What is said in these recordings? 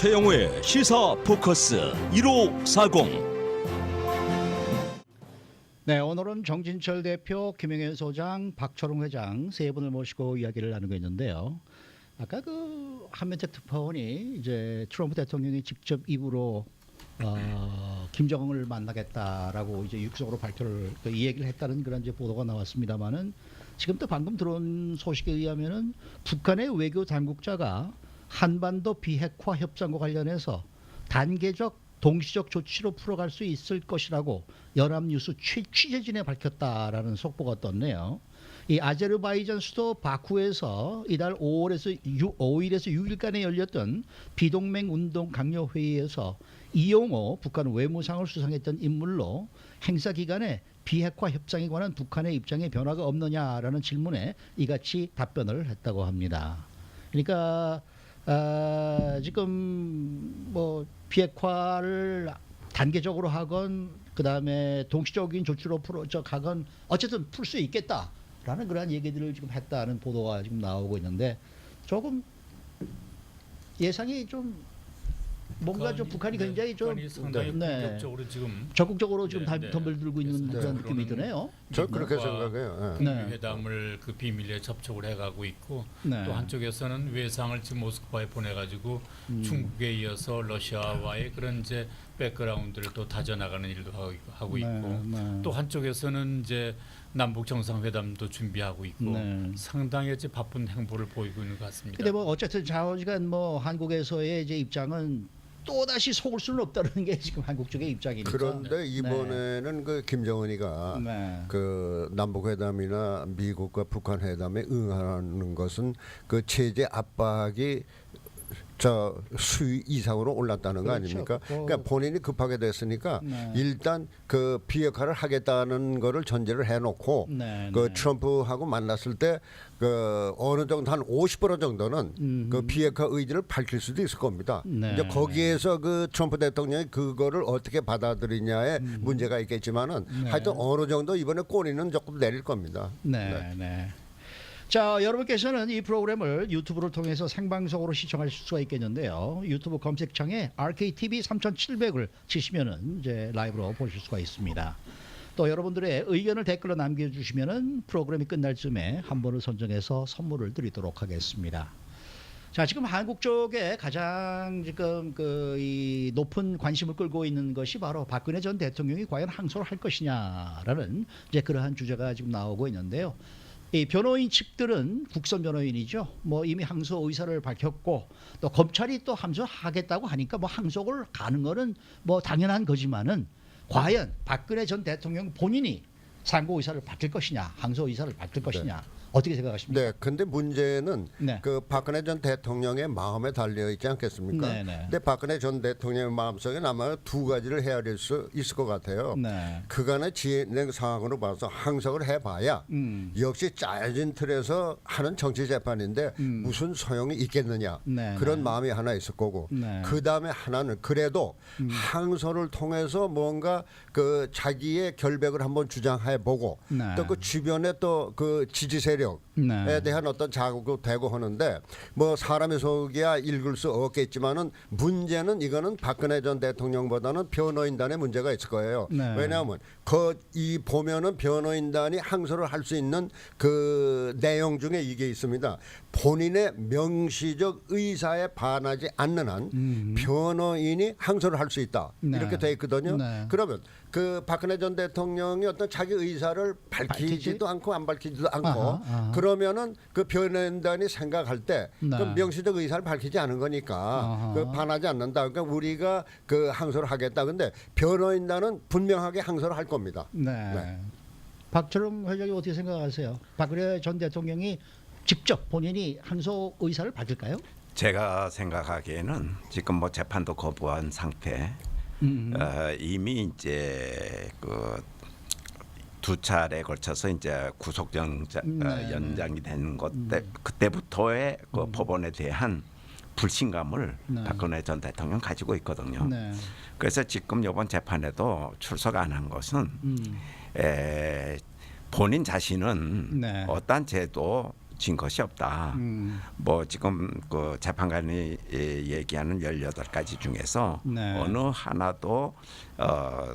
최영우의 시사 포커스 1540 네, 오늘은 정진철 대표, 김영현 소장, 박철웅 회장 세 분을 모시고 이야기를 나누고 있는데요. 아까 그 한면태 특파원이 이제 트럼프 대통령이 직접 입으로 어, 김정은을 만나겠다라고 이제 육성으로 발표를 그이 얘기를 했다는 그런 이제 보도가 나왔습니다만은 지금 또 방금 들어온 소식에 의하면은 북한의 외교 당국자가 한반도 비핵화 협상과 관련해서 단계적 동시적 조치로 풀어갈 수 있을 것이라고 연합뉴스 취, 취재진에 밝혔다라는 속보가 떴네요. 이 아제르바이잔 수도 바쿠에서 이달 5월에서 6, 5일에서 6일간에 열렸던 비동맹 운동 강요 회의에서 이용호 북한 외무상을 수상했던 인물로 행사 기간에 비핵화 협상에 관한 북한의 입장에 변화가 없느냐라는 질문에 이같이 답변을 했다고 합니다. 그러니까 아, 지금 뭐 비핵화를 단계적으로 하건 그다음에 동시적인 조치로 풀어 저 가건 어쨌든 풀 수 있겠다라는 그런 얘기들을 지금 했다는 보도가 지금 나오고 있는데 조금 예상이 좀 뭔가 좀 북한이 네, 굉장히 좀 북한이 상당히 네. 본격적으로 지금 적극적으로 지금 네, 다 네. 덤벨들고 있는 네. 그런 네. 느낌이 그러는 드네요. 저 그렇게 생각해요. 예. 네. 회담을 그 비밀리에 접촉을 해가고 있고 네. 또 한쪽에서는 외상을 지금 모스크바에 보내가지고 음. 중국에 이어서 러시아와의 그런 이제 백그라운드를 또 다져나가는 일도 하고 있고, 하고 네, 있고 네. 또 한쪽에서는 이제 남북 정상회담도 준비하고 있고 네. 상당히 이제 바쁜 행보를 보이고 있는 것 같습니다. 근데 뭐 어쨌든 좌우지간 뭐 한국에서의 이제 입장은 또 다시 속을 수는 없다는 게 지금 한국 쪽의 입장이니까. 그런데 이번에는 그 김정은이가 네. 그 남북 회담이나 미국과 북한 회담에 응하는 것은 그 체제 압박이 저 수위 이상으로 올랐다는 거 그렇죠. 아닙니까? 어. 그러니까 본인이 급하게 됐으니까 네. 일단 그 비핵화를 하겠다는 거를 전제를 해놓고 네, 그 네. 트럼프하고 만났을 때 그 어느 정도 한 50% 정도는. 그 비핵화 의지를 밝힐 수도 있을 겁니다. 네, 이제 거기에서 그 트럼프 대통령이 그거를 어떻게 받아들이냐에 문제가 있겠지만은 음. 네. 하여튼 어느 정도 이번에 꼬리는 조금 내릴 겁니다. 네, 네. 자, 여러분께서는 이 프로그램을 유튜브를 통해서 생방송으로 시청하실 수가 있겠는데요. 유튜브 검색창에 RKTV 3700을 치시면은 이제 라이브로 보실 수가 있습니다. 또 여러분들의 의견을 댓글로 남겨주시면은 프로그램이 끝날 즈음에 한 분을 선정해서 선물을 드리도록 하겠습니다. 자, 지금 한국 쪽에 가장 지금 그 이 높은 관심을 끌고 있는 것이 바로 박근혜 전 대통령이 과연 항소를 할 것이냐라는 이제 그러한 주제가 지금 나오고 있는데요. 이 변호인 측들은 국선 변호인이죠. 뭐 이미 항소 의사를 밝혔고 또 검찰이 또 항소하겠다고 하니까 뭐 항소를 가는 거는 뭐 당연한 거지만은 과연 박근혜 전 대통령 본인이 상고 의사를 밝힐 것이냐, 항소 의사를 밝힐 것이냐 어떻게 생각하십니까? 네, 근데 문제는 네. 그 박근혜 전 대통령의 마음에 달려 있지 않겠습니까? 네, 네. 근데 박근혜 전 대통령의 마음속에 아마 두 가지를 헤아릴 수 있을 것 같아요. 네. 그간의 진행 상황으로 봐서 항석을 해봐야 음. 역시 짜여진 틀에서 하는 정치 재판인데 음. 무슨 소용이 있겠느냐 네, 그런 네. 마음이 하나 있을 거고 네. 음. 그 다음에 하나는 그래도 항소를 통해서 뭔가 그 자기의 결백을 한번 주장해 보고 네. 또그 주변에 또 그 지지 세력 에 네. 대한 어떤 자극도 되고 하는데 뭐 사람의 속이야 읽을 수 없겠지만은 문제는 이거는 박근혜 전 대통령보다는 변호인단의 문제가 있을 거예요. 네. 왜냐하면 그 이 보면은 변호인단이 항소를 할 수 있는 그 내용 중에 이게 있습니다. 본인의 명시적 의사에 반하지 않는 한 변호인이 항소를 할 수 있다. 네. 이렇게 돼 있거든요. 네. 그러면 그 박근혜 전 대통령이 어떤 자기 의사를 밝히지? 밝히지도 않고 안 밝히지도 않고 아하, 그러면은 그 변호인단이 생각할 때 네. 그 명시적 의사를 밝히지 않은 거니까 아하. 그 반하지 않는다. 그러니까 우리가 그 항소를 하겠다. 근데 변호인단은 분명하게 항소를 할 겁니다. 네. 네. 박철웅 회장이 어떻게 생각하세요? 박근혜 전 대통령이 직접 본인이 항소 의사를 밝힐까요? 제가 생각하기에는 지금 뭐 재판도 거부한 상태. 음. 어, 이미 이제 그 두 차례에 걸쳐서 이제 구속 연장, 네, 어, 네. 연장이 된것때 그때부터의 그 법원에 대한 불신감을 네. 박근혜 전 대통령 가지고 있거든요. 네. 그래서 지금 이번 재판에도 출석 안 한 것은 음. 에, 본인 자신은 네. 어떠한 죄도 진 것이 없다. 음. 뭐 지금 그 재판관이 예, 얘기하는 18가지 중에서 네. 어느 하나도 어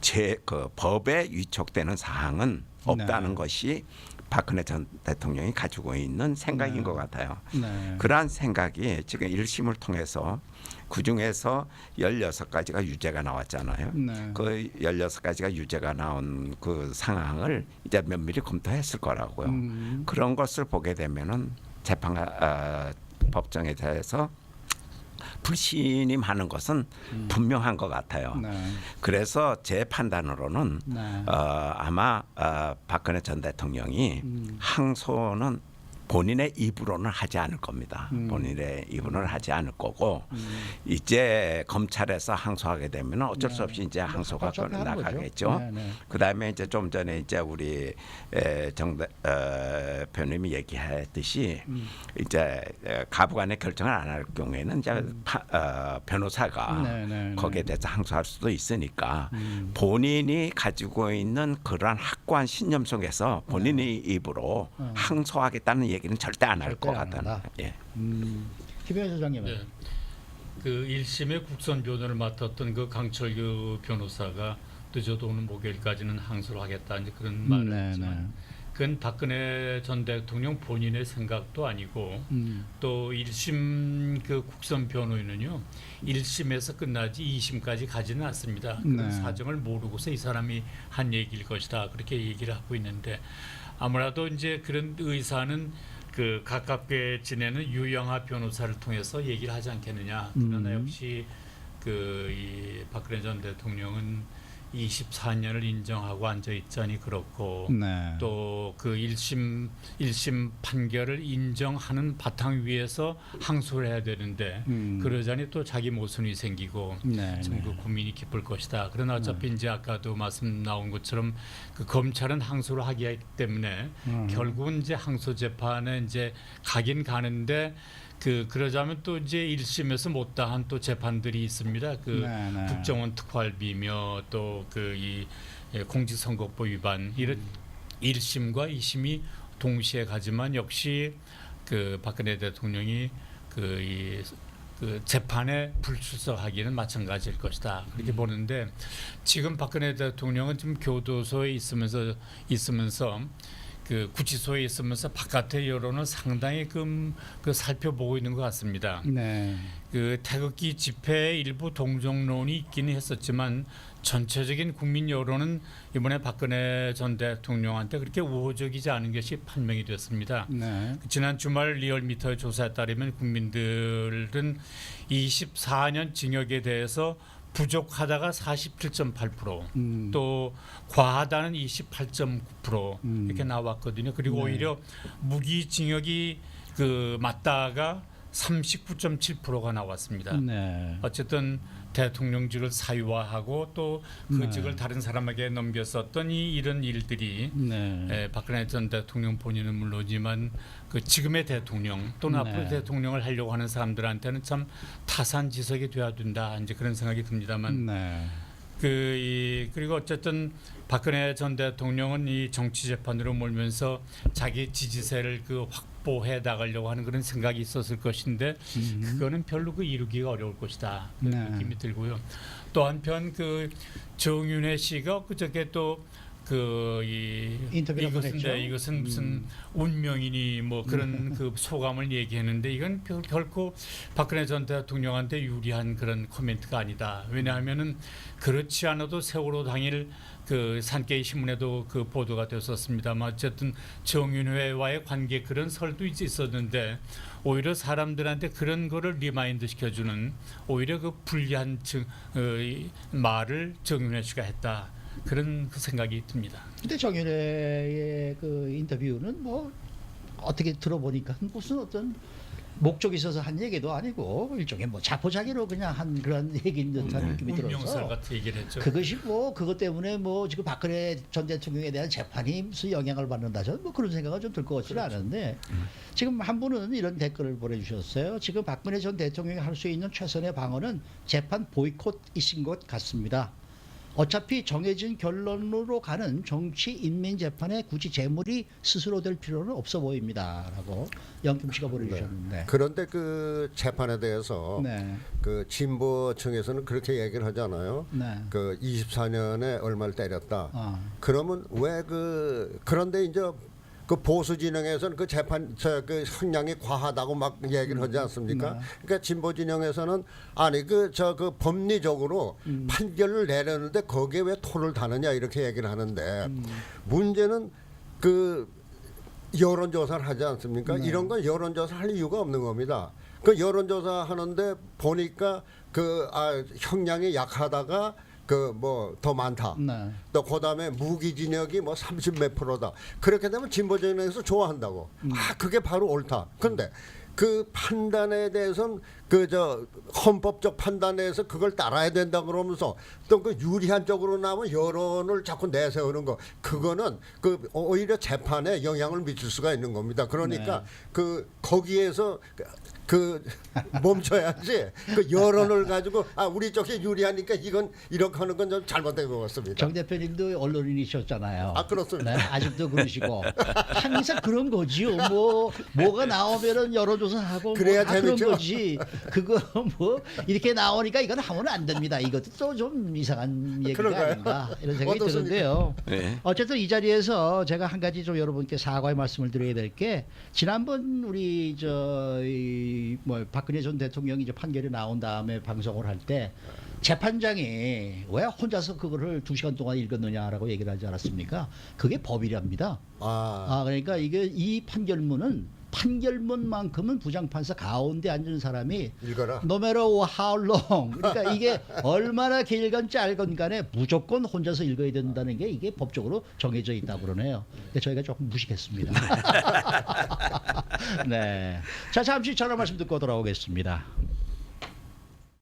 제 그 법에 위촉되는 사항은 없다는 네. 것이 박근혜 전 대통령이 가지고 있는 생각인 네. 것 같아요. 네. 그러한 생각이 지금 1심을 통해서 그 중에서 16가지가 유죄가 나왔잖아요. 네. 그 16가지가 유죄가 나온 그 상황을 이제 면밀히 검토했을 거라고요. 음. 그런 것을 보게 되면은 재판 아, 법정에 대해서 불신임하는 것은 분명한 것 같아요. 음. 네. 그래서 제 판단으로는 네. 어, 아마 어, 박근혜 전 대통령이 음. 항소는 본인의 입으로는 하지 않을 겁니다. 음. 본인의 입으로는 하지 않을 거고 이제 검찰에서 항소하게 되면 어쩔 수 없이 이제 항소가 어차피 하는 거죠. 나가겠죠. 네, 네. 그다음에 이제 좀 전에 이제 우리 에, 정대 어, 변님이 얘기했듯이 음. 이제 에, 가부간의 결정을 안 할 경우에는 이제 파, 어, 변호사가 음. 네, 네, 네. 거기에 대해서 항소할 수도 있으니까 음. 본인이 가지고 있는 그러한 확고한 신념 속에서 본인의 입으로 어. 항소하겠다는 얘기 는 절대 안 할 것. 한다. 예. 음. 김영현 소장님은 네. 그 1심의 국선 변호를 맡았던 그 강철규 변호사가 늦어도 오는 목요일까지는 항소를 하겠다 이제 그런 말을 네, 했지만 그건 박근혜 전 대통령 본인의 생각도 아니고 음. 또 1심 그 국선 변호인은요 1심에서 끝나지 2심까지 가지는 않습니다. 그런 네. 사정을 모르고서 이 사람이 한 얘기일 것이다 그렇게 얘기를 하고 있는데 아무래도 이제 그런 의사는 그 가깝게 지내는 유영하 변호사를 통해서 얘기를 하지 않겠느냐. 그러나 음. 역시 그 이 박근혜 전 대통령은 24년을 인정하고 앉아 있자니 그렇고 네. 또그 1심 1심 판결을 인정하는 바탕 위에서 항소를 해야 되는데 음. 그러자니 또 자기 모순이 생기고 네, 참 네. 그 고민이 깊을 것이다. 그러나 어차피 이제 아까도 말씀 나온 것처럼 그 검찰은 항소를 하기 하기 때문에 음. 결국은 이제 항소 재판에 이제 가긴 가는데 그 그러자면 또 이제 1심에서 못다한 또 재판들이 있습니다. 그 네, 네. 국정원 특활비며 또 그 이 공직선거법 위반 이런 1심과 2심이 동시에 가지만 역시 그 박근혜 대통령이 그이 그 재판에 불출석하기는 마찬가지일 것이다 그렇게 보는데 지금 박근혜 대통령은 지금 교도소에 있으면서 있으면서 그 구치소에 있으면서 바깥의 여론을 상당히 그, 그 살펴보고 있는 것 같습니다. 네. 그 태극기 집회 일부 동정론이 있기는 했었지만 전체적인 국민 여론은 이번에 박근혜 전 대통령한테 그렇게 우호적이지 않은 것이 판명이 됐습니다. 네. 지난 주말 리얼미터 조사에 따르면 국민들은 24년 징역에 대해서 부족하다가 47.8%, 음. 또 과하다는 28.9% 음. 이렇게 나왔거든요. 그리고 네. 오히려 무기징역이 그 맞다가 39.7%가 나왔습니다. 네. 어쨌든 대통령직을 사유화하고 또그 네. 직을 다른 사람에게 넘겼었던 이 이런 일들이 네. 에, 박근혜 전 대통령 본인은 물론이지만 그 지금의 대통령 또는 네. 앞으로 대통령을 하려고 하는 사람들한테는 참 타산지석이 돼야 된다 이제 그런 생각이 듭니다만 네. 그 이, 그리고 어쨌든 박근혜 전 대통령은 이 정치 재판으로 몰면서 자기 지지세를 그 확보해 나가려고 하는 그런 생각이 있었을 것인데 그거는 별로 그 이루기가 어려울 것이다 그런 네. 느낌이 들고요. 또 한편 그 정윤회 씨가 그저께 또 그이 이것은. 네, 이것은 무슨 운명이니 뭐 그런 그 소감을 얘기했는데 이건 결, 결코 박근혜 전 대통령한테 유리한 그런 코멘트가 아니다. 왜냐하면은 그렇지 않아도 세월호 당일 그 산케이 신문에도 그 보도가 됐었습니다만 어쨌든 정윤회와의 관계 그런 설도 있- 있었는데 오히려 사람들한테 그런 거를 리마인드 시켜주는 오히려 그 불리한 증, 어, 이 말을 정윤회 씨가 했다 그런 그 생각이 듭니다. 근데 정윤회의 그 인터뷰는 뭐 어떻게 들어보니까 무슨 어떤 목적이 있어서 한 얘기도 아니고 일종의 뭐 자포자기로 그냥 한 그런 얘기인 듯한 네. 느낌이 들어서 같은 얘기를 했죠. 그것이 뭐 그것 때문에 뭐 지금 박근혜 전 대통령에 대한 재판이 무슨 영향을 받는다 저는 뭐 그런 생각은 좀 들 것 같지는 않은데 지금 한 분은 이런 댓글을 보내주셨어요. 지금 박근혜 전 대통령이 할 수 있는 최선의 방어는 재판 보이콧이신 것 같습니다. 어차피 정해진 결론으로 가는 정치 인민 재판에 굳이 재물이 스스로 될 필요는 없어 보입니다라고 영김 씨가 보내주셨는데. 그런데 그 재판에 대해서 네. 그 진보층에서는 그렇게 얘기를 하잖아요. 네. 그 24년에 얼마를 때렸다. 아. 그러면 왜 그 그런데 이제 그 보수 진영에서는 그 재판 저그 형량이 과하다고 막 얘기를 하지 않습니까? 네. 그러니까 진보 진영에서는 아니 그 저그 법리적으로 음. 판결을 내려는데 거기에 왜 토를 다느냐 이렇게 얘기를 하는데 음. 문제는 그 여론조사를 하지 않습니까? 네. 이런 건 여론조사 할 이유가 없는 겁니다. 그 여론조사 하는데 보니까 그 아, 형량이 약하다가 그 뭐 더 많다. 네. 또 그다음에 무기 진역이 뭐 30 몇 프로다. 그렇게 되면 진보 진영에서 좋아한다고. 아 그게 바로 옳다. 근데 그 판단에 대해서는 그 저 헌법적 판단에서 그걸 따라야 된다 그러면서 또 그 유리한 쪽으로 나오면 여론을 자꾸 내세우는 거 그거는 그 오히려 재판에 영향을 미칠 수가 있는 겁니다. 그러니까 그 거기에서 그 멈춰야지 그 여론을 가지고 아 우리 쪽이 유리하니까 이건 이렇게 하는 건 좀 잘못된 것 같습니다. 정 대표님도 언론인이셨잖아요. 아, 그렇습니다. 네, 아직도 그러시고 항상 그런 거지요. 뭐 뭐가 나오면은 여론조사하고 그래야 뭐다 그런 재밌죠. 거지. 그거 뭐 이렇게 나오니까 이건 하면 안 됩니다. 이것도 또 좀 이상한 얘기가 그런가요? 아닌가 이런 생각이 어떻습니까? 드는데요. 네. 어쨌든 이 자리에서 제가 한 가지 좀 여러분께 사과의 말씀을 드려야 될 게 지난번 우리 저뭐 박근혜 전 대통령이 이제 판결이 나온 다음에 방송을 할 때 재판장이 왜 혼자서 그거를 두 시간 동안 읽었느냐라고 얘기를 하지 않았습니까? 그게 법이랍니다. 아, 아 그러니까 이게 이 판결문은 판결문만큼은 부장판사 가운데 앉은 사람이 읽어라. no matter how long 그러니까 이게 얼마나 길건 짧건 간에 무조건 혼자서 읽어야 된다는 게 이게 법적으로 정해져 있다고 그러네요. 근데 저희가 조금 무식했습니다. 네. 자 잠시 전화 말씀 듣고 돌아오겠습니다.